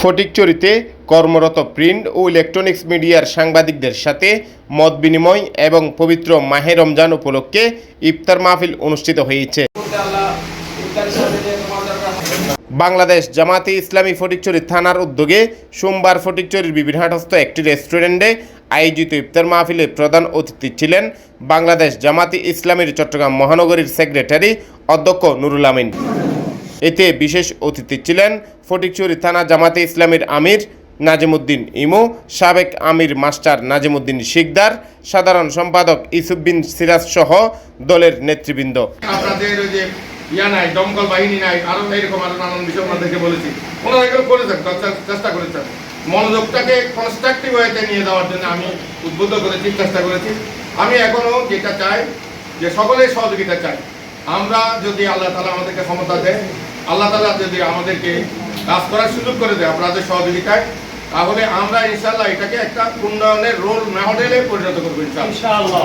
ফটিকচুরিতে কর্মরত প্রিন্ট ও ইলেকট্রনিক্স মিডিয়ার সাংবাদিকদের সাথে মত বিনিময় এবং পবিত্র মাহে রমজান উপলক্ষে ইফতার মাহফিল অনুষ্ঠিত হয়েছে। বাংলাদেশ জামাতে ইসলামী ফটিকচুরি থানার উদ্যোগে সোমবার ফটিকচুরির বিভিন্নহাটস্থ একটি রেস্টুরেন্টে আয়োজিত ইফতার মাহফিলে প্রধান অতিথি ছিলেন বাংলাদেশ জামাতি ইসলামীর চট্টগ্রাম মহানগরীর সেক্রেটারি অধ্যক্ষ নুরুল আমিন। এতে বিশেষ অতিথি ছিলেন ফটিকচুরি থানা জামাতে ইসলামীর আমির নাজিমুদ্দিন ইমু, সাবেক আমির মাস্টার নাজিমুদ্দিন শিকদার, সাধারণ সম্পাদক ইসুফ বিন সিরাজ সহ দলের নেতৃবৃন্দ। আপনাদের ওই যে ইয়া নাই, দমকল বাহিনী নাই, আরও এইরকম আরও নানান বিষয় বলেছি। ওনারা এগুলো চেষ্টা- মনোযোগটাকে কনস্ট্রাকটিভ ওয়েতে নিয়ে যাওয়ার জন্য আমি উদ্বুদ্ধ করেছি, চেষ্টা করেছি। আমি এখনও যেটা চাই, যে সকলের সহযোগিতা চাই। আমরা যদি আল্লাহ তালা আমাদেরকে ক্ষমতা দেয় আল্লাহ তালা যদি আমাদেরকে কাজ করার সুযোগ করে দেয় আপনাদের সহযোগিতায়, তাহলে আমরা ইনশাল্লাহ এটাকে একটা উন্নয়নের রোল মডেলে পরিণত করব ইনশাল্লাহ